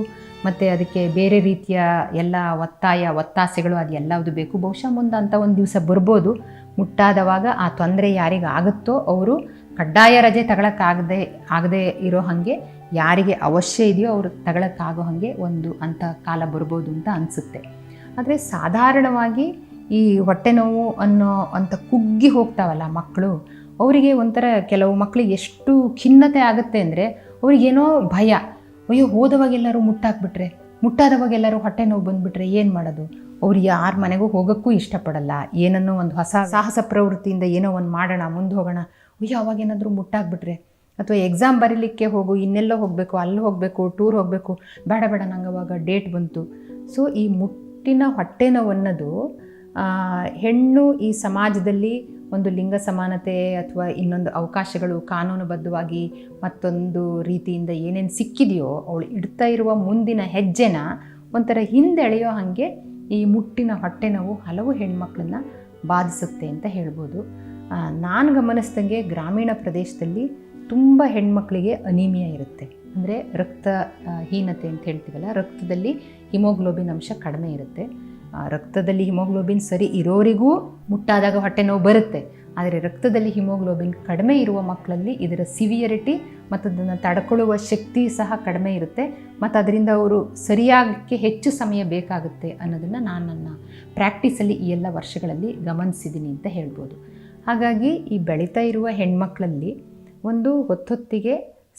Speaker 1: ಮತ್ತು ಅದಕ್ಕೆ ಬೇರೆ ರೀತಿಯ ಎಲ್ಲ ಒತ್ತಾಯ, ಒತ್ತಾಸೆಗಳು ಅದು ಎಲ್ಲವುದು ಬೇಕು. ಬಹುಶಃ ಮುಂದೆ ಅಂತ ಒಂದು ದಿವಸ ಬರ್ಬೋದು. ಮುಟ್ಟಾದವಾಗ ಆ ತೊಂದರೆ ಯಾರಿಗಾಗುತ್ತೋ ಅವರು ಕಡ್ಡಾಯ ರಜೆ ತಗೊಳಕ್ಕಾಗದೆ, ಆಗದೆ ಇರೋ ಹಾಗೆ ಯಾರಿಗೆ ಅವಶ್ಯ ಇದೆಯೋ ಅವರು ತಗೊಳಕ್ಕಾಗೋ ಹಾಗೆ ಒಂದು ಅಂಥ ಕಾಲ ಬರ್ಬೋದು ಅಂತ ಅನಿಸುತ್ತೆ. ಆದರೆ ಸಾಧಾರಣವಾಗಿ ಈ ಹೊಟ್ಟೆ ನೋವು ಅನ್ನೋ ಅಂತ ಕುಗ್ಗಿ ಹೋಗ್ತಾವಲ್ಲ ಮಕ್ಕಳು ಅವರಿಗೆ ಒಂಥರ ಕೆಲವು ಮಕ್ಕಳಿಗೆ ಎಷ್ಟು ಖಿನ್ನತೆ ಆಗುತ್ತೆ ಅಂದರೆ ಅವ್ರಿಗೇನೋ ಭಯ, ಅಯ್ಯೋ ಹೋದವಾಗೆಲ್ಲರೂ ಮುಟ್ಟಾಕ್ಬಿಟ್ರೆ ಮುಟ್ಟಾದವಾಗೆಲ್ಲರೂ ಹೊಟ್ಟೆ ನೋವು ಬಂದುಬಿಟ್ರೆ ಏನು ಮಾಡೋದು? ಅವ್ರು ಯಾರ ಮನೆಗೂ ಹೋಗೋಕ್ಕೂ ಇಷ್ಟಪಡಲ್ಲ, ಏನನ್ನೋ ಒಂದು ಹೊಸ ಸಾಹಸ ಪ್ರವೃತ್ತಿಯಿಂದ ಏನೋ ಒಂದು ಮಾಡೋಣ, ಮುಂದೆ ಹೋಗೋಣ ಅಯ್ಯೋ ಅವಾಗೇನಾದರೂ ಮುಟ್ಟಾಗ್ಬಿಟ್ರೆ. ಅಥವಾ ಎಕ್ಸಾಮ್ ಬರೀಲಿಕ್ಕೆ ಹೋಗು, ಇನ್ನೆಲ್ಲೋ ಹೋಗಬೇಕು, ಅಲ್ಲಿ ಹೋಗಬೇಕು ಟೂರ್ ಹೋಗಬೇಕು, ಬೇಡ ಬೇಡ, ನಂಗೆ ಅವಾಗ ಡೇಟ್ ಬಂತು. ಸೊ ಈ ಮುಟ್ಟಿನ ಹೊಟ್ಟೆ ನೋವು ಹೆಣ್ಣು ಈ ಸಮಾಜದಲ್ಲಿ ಒಂದು ಲಿಂಗ ಸಮಾನತೆ ಅಥವಾ ಇನ್ನೊಂದು ಅವಕಾಶಗಳು ಕಾನೂನುಬದ್ಧವಾಗಿ ಮತ್ತೊಂದು ರೀತಿಯಿಂದ ಏನೇನು ಸಿಕ್ಕಿದೆಯೋ, ಅವಳು ಇಡ್ತಾ ಇರುವ ಮುಂದಿನ ಹೆಜ್ಜೆನ ಒಂಥರ ಹಿಂದೆಳೆಯೋ ಹಾಗೆ ಈ ಮುಟ್ಟಿನ ಹೊಟ್ಟೆ ನೋವು ಹಲವು ಹೆಣ್ಮಕ್ಳನ್ನ ಬಾಧಿಸುತ್ತೆ ಅಂತ ಹೇಳ್ಬೋದು. ನಾನು ಗಮನಿಸ್ದಂಗೆ ಗ್ರಾಮೀಣ ಪ್ರದೇಶದಲ್ಲಿ ತುಂಬ ಹೆಣ್ಮಕ್ಳಿಗೆ ಅನೀಮಿಯಾ ಇರುತ್ತೆ. ಅಂದರೆ ರಕ್ತ ಹೀನತೆ ಅಂತ ಹೇಳ್ತೀವಲ್ಲ, ರಕ್ತದಲ್ಲಿ ಹಿಮೋಗ್ಲೋಬಿನ್ ಅಂಶ ಕಡಿಮೆ ಇರುತ್ತೆ. ರಕ್ತದಲ್ಲಿ ಹಿಮೋಗ್ಲೋಬಿನ್ ಸರಿ ಇರೋರಿಗೂ ಮುಟ್ಟಾದಾಗ ಹೊಟ್ಟೆ ನೋವು ಬರುತ್ತೆ. ಆದರೆ ರಕ್ತದಲ್ಲಿ ಹಿಮೋಗ್ಲೋಬಿನ್ ಕಡಿಮೆ ಇರುವ ಮಕ್ಕಳಲ್ಲಿ ಇದರ ಸಿವಿಯರಿಟಿ ಮತ್ತು ಅದನ್ನು ತಡ್ಕೊಳ್ಳುವ ಶಕ್ತಿ ಸಹ ಕಡಿಮೆ ಇರುತ್ತೆ. ಮತ್ತು ಅದರಿಂದ ಅವರು ಸರಿಯಾಗಕ್ಕೆ ಹೆಚ್ಚು ಸಮಯ ಬೇಕಾಗುತ್ತೆ ಅನ್ನೋದನ್ನು ನಾನು ನನ್ನ ಪ್ರಾಕ್ಟೀಸಲ್ಲಿ ಈ ಎಲ್ಲ ವರ್ಷಗಳಲ್ಲಿ ಗಮನಿಸಿದ್ದೀನಿ ಅಂತ ಹೇಳ್ಬೋದು. ಹಾಗಾಗಿ ಈ ಬೆಳೀತಾ ಇರುವ ಹೆಣ್ಮಕ್ಳಲ್ಲಿ ಒಂದು ಹೊತ್ತೊತ್ತಿಗೆ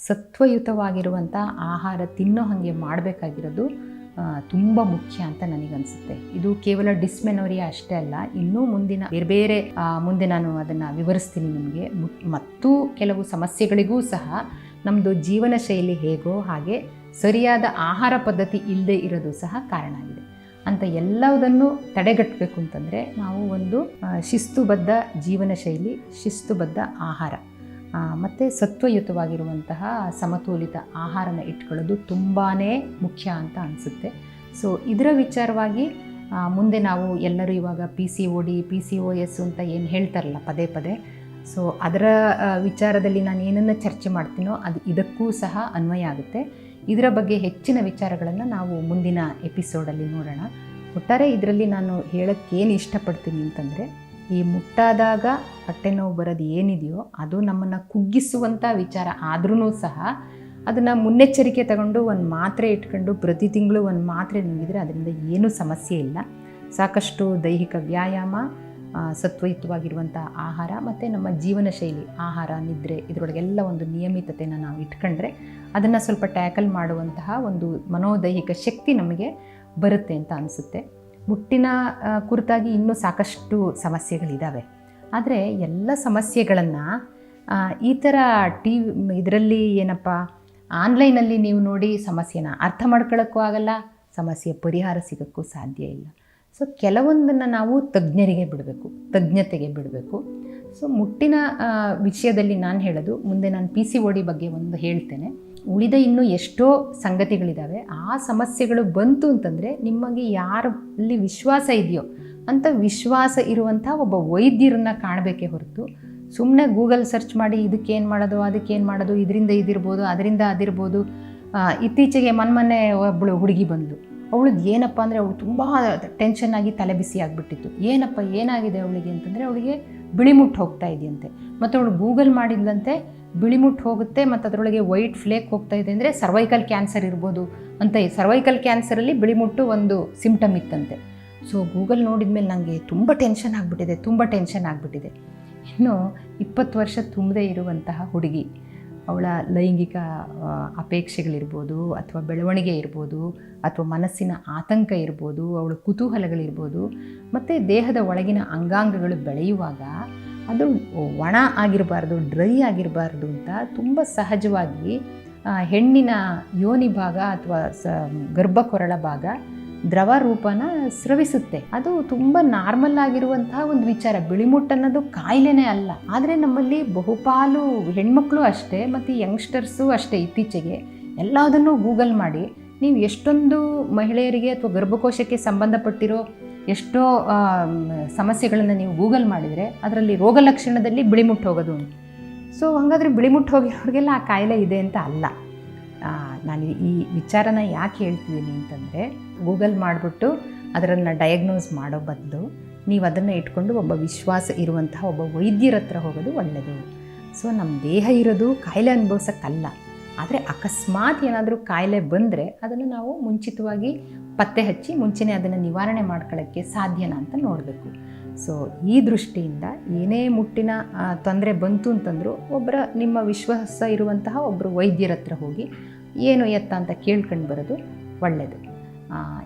Speaker 1: ಸತ್ವಯುತವಾಗಿರುವಂಥ ಆಹಾರ ತಿನ್ನೋ ಹಾಗೆ ಮಾಡಬೇಕಾಗಿರೋದು ತುಂಬ ಮುಖ್ಯ ಅಂತ ನನಗನ್ಸುತ್ತೆ. ಇದು ಕೇವಲ ಡಿಸ್ಮೆನೋರಿಯಾ ಅಷ್ಟೇ ಅಲ್ಲ, ಇನ್ನೂ ಮುಂದಿನ ಬೇರೆ ಬೇರೆ ಮುಂದೆ ನಾನು ಅದನ್ನು ವಿವರಿಸ್ತೀನಿ ನಿಮಗೆ. ಮತ್ತು ಕೆಲವು ಸಮಸ್ಯೆಗಳಿಗೂ ಸಹ ನಮ್ಮದು ಜೀವನ ಶೈಲಿ ಹೇಗೋ ಹಾಗೆ ಸರಿಯಾದ ಆಹಾರ ಪದ್ಧತಿ ಇಲ್ಲದೆ ಇರೋದು ಸಹ ಕಾರಣ ಆಗಿದೆ. ಅಂತ ಎಲ್ಲವುದನ್ನು ತಡೆಗಟ್ಟಬೇಕು ಅಂತಂದರೆ ನಾವು ಒಂದು ಶಿಸ್ತುಬದ್ಧ ಜೀವನ ಶೈಲಿ, ಶಿಸ್ತುಬದ್ಧ ಆಹಾರ. ಮತ್ತು ಸತ್ವಯುತವಾಗಿರುವಂತಹ ಸಮತೋಲಿತ ಆಹಾರನ ಇಟ್ಕೊಳ್ಳೋದು ತುಂಬಾ ಮುಖ್ಯ ಅಂತ ಅನಿಸುತ್ತೆ. ಸೊ ಇದರ ವಿಚಾರವಾಗಿ ಮುಂದೆ ನಾವು ಎಲ್ಲರೂ ಇವಾಗ P C O D P C O S ಅಂತ ಏನು ಹೇಳ್ತಾರಲ್ಲ ಪದೇ ಪದೇ ಸೊ ಅದರ ವಿಚಾರದಲ್ಲಿ ನಾನು ಏನನ್ನು ಚರ್ಚೆ ಮಾಡ್ತೀನೋ ಅದು ಇದಕ್ಕೂ ಸಹ ಅನ್ವಯ ಆಗುತ್ತೆ. ಇದರ ಬಗ್ಗೆ ಹೆಚ್ಚಿನ ವಿಚಾರಗಳನ್ನು ನಾವು ಮುಂದಿನ ಎಪಿಸೋಡಲ್ಲಿ ನೋಡೋಣ. ಒಟ್ಟಾರೆ ಇದರಲ್ಲಿ ನಾನು ಹೇಳೋಕ್ಕೇನು ಇಷ್ಟಪಡ್ತೀನಿ ಅಂತಂದರೆ, ಈ ಮುಟ್ಟಾದಾಗ ಹೊಟ್ಟೆ ನೋವು ಬರೋದು ಏನಿದೆಯೋ ಅದು ನಮ್ಮನ್ನು ಕುಗ್ಗಿಸುವಂಥ ವಿಚಾರ ಆದ್ರೂ ಸಹ ಅದನ್ನು ಮುನ್ನೆಚ್ಚರಿಕೆ ತಗೊಂಡು ಒಂದು ಮಾತ್ರೆ ಇಟ್ಕೊಂಡು ಪ್ರತಿ ತಿಂಗಳು ಒಂದು ಮಾತ್ರೆ ನುಂಗಿದರೆ ಅದರಿಂದ ಏನೂ ಸಮಸ್ಯೆ ಇಲ್ಲ. ಸಾಕಷ್ಟು ದೈಹಿಕ ವ್ಯಾಯಾಮ ಸತ್ವಯುತವಾಗಿರುವಂಥ ಆಹಾರ ಮತ್ತು ನಮ್ಮ ಜೀವನ ಶೈಲಿ ಆಹಾರ, ನಿದ್ರೆ ಇದರೊಳಗೆಲ್ಲ ಒಂದು ನಿಯಮಿತತೆಯನ್ನು ನಾವು ಇಟ್ಕೊಂಡ್ರೆ ಅದನ್ನು ಸ್ವಲ್ಪ ಟ್ಯಾಕಲ್ ಮಾಡುವಂತಹ ಒಂದು ಮನೋದೈಹಿಕ ಶಕ್ತಿ ನಮಗೆ ಬರುತ್ತೆ ಅಂತ ಅನಿಸುತ್ತೆ. ಮುಟ್ಟಿನ ಕುರಿತಾಗಿ ಇನ್ನೂ ಸಾಕಷ್ಟು ಸಮಸ್ಯೆಗಳಿದ್ದಾವೆ ಆದರೆ ಎಲ್ಲ ಸಮಸ್ಯೆಗಳನ್ನು ಈ ಥರ ಟಿ ಇದರಲ್ಲಿ ಏನಪ್ಪ, ಆನ್ಲೈನಲ್ಲಿ ನೀವು ನೋಡಿ ಸಮಸ್ಯೆನ ಅರ್ಥ ಮಾಡ್ಕೊಳ್ಳೋಕ್ಕೂ ಆಗಲ್ಲ, ಸಮಸ್ಯೆ ಪರಿಹಾರ ಸಿಗೋಕ್ಕೂ ಸಾಧ್ಯ ಇಲ್ಲ. ಸೊ, ಕೆಲವೊಂದನ್ನು ನಾವು ತಜ್ಞರಿಗೆ ಬಿಡಬೇಕು, ತಜ್ಞತೆಗೆ ಬಿಡಬೇಕು. ಸೊ, ಮುಟ್ಟಿನ ವಿಷಯದಲ್ಲಿ ನಾನು ಹೇಳೋದು, ಮುಂದೆ ನಾನು ಪಿ ಸಿ ಡಿ ಬಗ್ಗೆ ಒಂದು ಹೇಳ್ತೇನೆ. ಉಳಿದ ಇನ್ನೂ ಎಷ್ಟೋ ಸಂಗತಿಗಳಿದ್ದಾವೆ ಆ ಸಮಸ್ಯೆಗಳು ಬಂತು ಅಂತಂದರೆ ನಿಮಗೆ ಯಾರಲ್ಲಿ ವಿಶ್ವಾಸ ಇದೆಯೋ ಅಂತ ವಿಶ್ವಾಸ ಇರುವಂಥ ಒಬ್ಬ ವೈದ್ಯರನ್ನ ಕಾಣಬೇಕೇ ಹೊರತು ಸುಮ್ಮನೆ ಗೂಗಲ್ ಸರ್ಚ್ ಮಾಡಿ ಇದಕ್ಕೇನು ಮಾಡೋದು, ಅದಕ್ಕೇನು ಮಾಡೋದು, ಇದರಿಂದ ಇದಿರ್ಬೋದು, ಅದರಿಂದ ಅದಿರ್ಬೋದು ಇತ್ತೀಚೆಗೆ ಮನ್ಮೊನ್ನೆ ಒಬ್ಬಳು ಹುಡುಗಿ ಬಂದಳು ಅವಳದ್ದು ಏನಪ್ಪ ಅಂದರೆ ಅವಳು ತುಂಬ ಟೆನ್ಷನ್ ಆಗಿ ತಲೆ ಬಿಸಿ ಆಗಿಬಿಟ್ಟಿತ್ತು. ಏನಪ್ಪ ಏನಾಗಿದೆ ಅವಳಿಗೆ ಅಂತಂದರೆ ಅವಳಿಗೆ ಬಿಳಿಮುಟ್ಟು ಹೋಗ್ತಾ ಇದೆಯಂತೆ. ಮತ್ತು ಅವಳು ಗೂಗಲ್ ಮಾಡಿದ್ಲಂತೆ ಬಿಳಿಮುಟ್ಟು ಹೋಗುತ್ತೆ ಮತ್ತು ಅದರೊಳಗೆ ವೈಟ್ ಫ್ಲೇಕ್ ಹೋಗ್ತಾ ಇದೆ ಅಂದರೆ ಸರ್ವೈಕಲ್ ಕ್ಯಾನ್ಸರ್ ಇರ್ಬೋದು ಅಂತ ಸರ್ವೈಕಲ್ ಕ್ಯಾನ್ಸರಲ್ಲಿ ಬಿಳಿಮುಟ್ಟು ಒಂದು ಸಿಂಪ್ಟಮ್ ಇತ್ತಂತೆ. ಸೊ ಗೂಗಲ್ ನೋಡಿದ ಮೇಲೆ ನನಗೆ ತುಂಬ ಟೆನ್ಷನ್ ಆಗಿಬಿಟ್ಟಿದೆ, ತುಂಬ ಟೆನ್ಷನ್ ಆಗಿಬಿಟ್ಟಿದೆ. ಇನ್ನು ಇಪ್ಪತ್ತು ವರ್ಷ ತುಂಬದೇ ಇರುವಂತಹ ಹುಡುಗಿ, ಅವಳ ಲೈಂಗಿಕ ಅಪೇಕ್ಷೆಗಳಿರ್ಬೋದು ಅಥವಾ ಬೆಳವಣಿಗೆ ಇರ್ಬೋದು ಅಥವಾ ಮನಸ್ಸಿನ ಆತಂಕ ಇರ್ಬೋದು, ಅವಳ ಕುತೂಹಲಗಳಿರ್ಬೋದು, ಮತ್ತು ದೇಹದ ಒಳಗಿನ ಅಂಗಾಂಗಗಳು ಬೆಳೆಯುವಾಗ ಅದು ಒಣ ಆಗಿರಬಾರ್ದು, ಡ್ರೈ ಆಗಿರಬಾರ್ದು ಅಂತ ತುಂಬ ಸಹಜವಾಗಿ ಹೆಣ್ಣಿನ ಯೋನಿ ಭಾಗ ಅಥವಾ ಸ, ಗರ್ಭಕೊರಳ ಭಾಗ ದ್ರವ ರೂಪನ ಸ್ರವಿಸುತ್ತೆ. ಅದು ತುಂಬ ನಾರ್ಮಲ್ ಆಗಿರುವಂತಹ ಒಂದು ವಿಚಾರ. ಬಿಳಿಮುಟ್ಟು ಅನ್ನೋದು ಕಾಯಿಲೆನೇ ಅಲ್ಲ. ಆದರೆ ನಮ್ಮಲ್ಲಿ ಬಹುಪಾಲು ಹೆಣ್ಮಕ್ಳು ಅಷ್ಟೇ, ಮತ್ತು ಯಂಗ್ಸ್ಟರ್ಸು ಅಷ್ಟೇ ಇತ್ತೀಚೆಗೆ ಎಲ್ಲದನ್ನೂ ಗೂಗಲ್ ಮಾಡಿ, ನೀವು ಎಷ್ಟೊಂದು ಮಹಿಳೆಯರಿಗೆ ಅಥವಾ ಗರ್ಭಕೋಶಕ್ಕೆ ಸಂಬಂಧಪಟ್ಟಿರೋ ಎಷ್ಟೋ ಸಮಸ್ಯೆಗಳನ್ನು ನೀವು ಗೂಗಲ್ ಮಾಡಿದರೆ ಅದರಲ್ಲಿ ರೋಗ ಲಕ್ಷಣದಲ್ಲಿ ಬಿಳಿಮುಟ್ಟು ಹೋಗೋದು ಸೊ ಹಾಗಾದರೆ ಬಿಳಿಮುಟ್ಟು ಹೋಗಿರೋರಿಗೆಲ್ಲ ಆ ಕಾಯಿಲೆ ಇದೆ ಅಂತ ಅಲ್ಲ. ನಾನು ಈ ವಿಚಾರನ ಯಾಕೆ ಹೇಳ್ತಿದ್ದೀನಿ ಅಂತಂದರೆ, ಗೂಗಲ್ ಮಾಡಿಬಿಟ್ಟು ಅದರನ್ನು ಡಯಾಗ್ನೋಸ್ ಮಾಡೋ ಬದಲು ನೀವು ಅದನ್ನು ಇಟ್ಕೊಂಡು ಒಬ್ಬ ವಿಶ್ವಾಸ ಇರುವಂತಹ ಒಬ್ಬ ವೈದ್ಯರ ಹತ್ರ ಹೋಗೋದು ಒಳ್ಳೆಯದು ಸೊ ನಮ್ಮ ದೇಹ ಇರೋದು ಕಾಯಿಲೆ ಅನುಭವಿಸೋಕ್ಕಲ್ಲ. ಆದರೆ ಅಕಸ್ಮಾತ್ ಏನಾದರೂ ಕಾಯಿಲೆ ಬಂದರೆ ಅದನ್ನು ನಾವು ಮುಂಚಿತವಾಗಿ ಪತ್ತೆ ಹಚ್ಚಿ ಮುಂಚೆನೇ ಅದನ್ನು ನಿವಾರಣೆ ಮಾಡ್ಕೊಳ್ಳೋಕ್ಕೆ ಸಾಧ್ಯನಾ ಅಂತ ನೋಡಬೇಕು. ಸೊ ಈ ದೃಷ್ಟಿಯಿಂದ ಏನೇ ಮುಟ್ಟಿನ ತೊಂದರೆ ಬಂತು ಅಂತಂದರೂ ಒಬ್ಬರ ನಿಮ್ಮ ವಿಶ್ವಾಸ ಇರುವಂತಹ ಒಬ್ಬರು ವೈದ್ಯರ ಹತ್ರ ಹೋಗಿ ಏನು ಎತ್ತ ಅಂತ ಕೇಳ್ಕೊಂಡು ಬರೋದು ಒಳ್ಳೆಯದು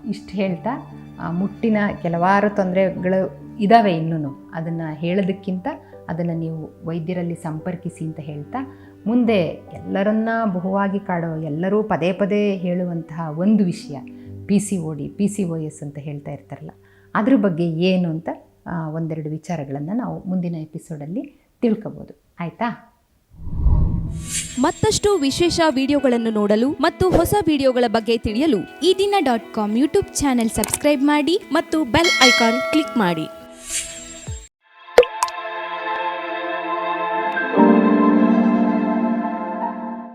Speaker 1: ಇಷ್ಟು ಹೇಳ್ತಾ ಮುಟ್ಟಿನ ಕೆಲವಾರು ತೊಂದರೆಗಳು ಇದ್ದಾವೆ ಇನ್ನೂ ಅದನ್ನು ಹೇಳೋದಕ್ಕಿಂತ ಅದನ್ನು ನೀವು ವೈದ್ಯರಲ್ಲಿ ಸಂಪರ್ಕಿಸಿ ಅಂತ ಹೇಳ್ತಾ ಮುಂದೆ ಎಲ್ಲರನ್ನ ಬಹುವಾಗಿ ಕಾಡೋ, ಎಲ್ಲರೂ ಪದೇ ಪದೇ ಹೇಳುವಂತಹ ಒಂದು ವಿಷಯ P C O D P C O S ಅಂತ ಹೇಳ್ತಾ ಇರ್ತಾರಲ್ಲ, ಅದ್ರ ಬಗ್ಗೆ ಏನು ಅಂತ ಒಂದೆರಡು ವಿಚಾರಗಳನ್ನು ನಾವು ಮುಂದಿನ ಎಪಿಸೋಡಲ್ಲಿ ತಿಳ್ಕೊಬೋದು. ಆಯಿತಾ?
Speaker 2: ಮತ್ತಷ್ಟು ವಿಶೇಷ ವಿಡಿಯೋಗಳನ್ನು ನೋಡಲು ಮತ್ತು ಹೊಸ ವಿಡಿಯೋಗಳ ಬಗ್ಗೆ ತಿಳಿಯಲು
Speaker 3: ಈ ದಿನ dot com YouTube channel subscribe ಮಾಡಿ
Speaker 2: ಮತ್ತು ಬೆಲ್ ಐಕಾನ್ ಕ್ಲಿಕ್ ಮಾಡಿ.